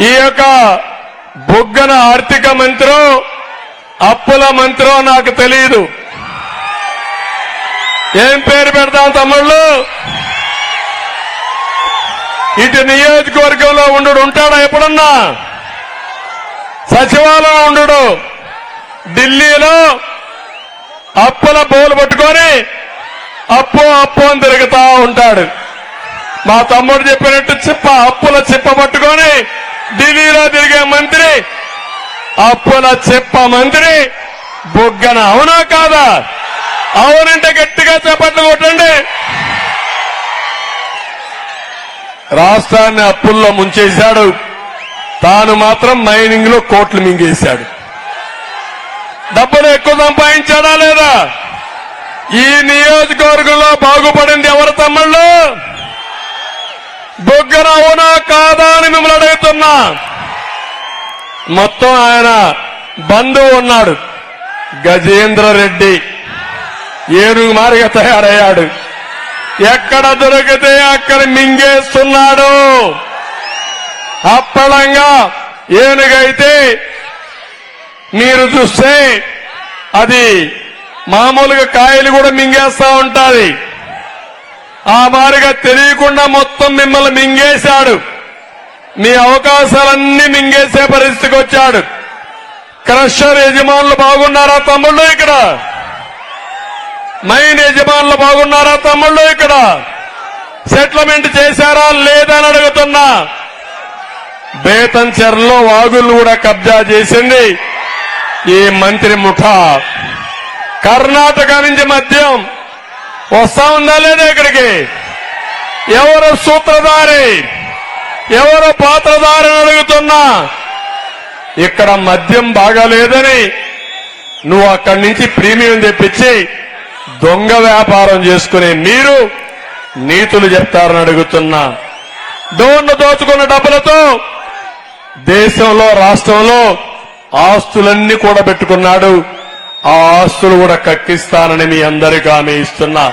ఈ యొక్క బుగ్గన ఆర్థిక మంత్రో అప్పుల మంత్రో నాకు తెలియదు ఏం పేరు పెడతాం తమ్ముళ్ళు? ఇటు నియోజకవర్గంలో ఉండు ఉంటాడా ఎప్పుడన్నా? సచివాలయం ఉండు. ఢిల్లీలో అప్పుల బోలు పట్టుకొని అప్పు అప్పు అని తిరుగుతా ఉంటాడు. మా తమ్ముడు చెప్పినట్టు చిప్ప అప్పుల చిప్ప ఢిల్లీలో తిరిగే మంత్రి అప్పుల చెప్ప మంత్రి బొగ్గన అవునా కాదా? అవునంటే గట్టిగా చేపట్లు కొట్టండి. రాష్ట్రాన్ని అప్పుల్లో ముంచేశాడు. తాను మాత్రం మైనింగ్లో కోట్లు మింగేశాడు. డబ్బులు ఎక్కువ సంపాదించాడా లేదా? ఈ నియోజకవర్గంలో బాగుపడింది ఎవరు తమ్ముళ్ళు బొగ్గన అవునా కాదా అని మిమ్మల్ని అడుగుతున్నా. మొత్తం ఆయన బంధువు ఉన్నాడు. గజేంద్ర రెడ్డి. ఏనుగు మారిగా తయారయ్యాడు. ఎక్కడ దొరికితే అక్కడ మింగేస్తున్నాడు. అప్పళంగా ఏనుగైతే మీరు చూస్తే అది మామూలుగా కాయలు కూడా మింగేస్తా ఉంటాది. ఆ మారిగా తెలియకుండా మొత్తం మిమ్మల్ని మింగేశాడు. మీ అవకాశాలన్నీ మింగేసే పరిస్థితికి వచ్చాడు. క్రషర్ యజమానులు బాగున్నారా తమ్ముళ్ళు ఇక్కడ? మైన్ యజమానులు బాగున్నారా తమ్ముళ్ళు ఇక్కడ? సెటిల్మెంట్ చేశారా లేదా అని అడుగుతున్నా బేతంచెర్లో వాగులు కూడా కబ్జా చేసింది ఈ మంత్రి ముఠా. కర్ణాటక నుంచి మద్యం. వస్తా ఉందా లేదా ఇక్కడికి? ఎవరు సూత్రధారి? ఎవరు పాత్రధారని అడుగుతున్నా? ఇక్కడ మద్యం బాగాలేదని నువ్వు అక్కడి నుంచి ప్రీమియం తెప్పించి దొంగ వ్యాపారం చేసుకునే మీరు నీతులు చెప్తారని అడుగుతున్నా. డోన్ను దోచుకున్న డబ్బులతో దేశంలో రాష్ట్రంలో ఆస్తులన్నీ కూడా పెట్టుకున్నాడు ఆ ఆస్తులు కూడా కక్కిస్తానని మీ అందరికీ ఆమె ఇస్తున్నా.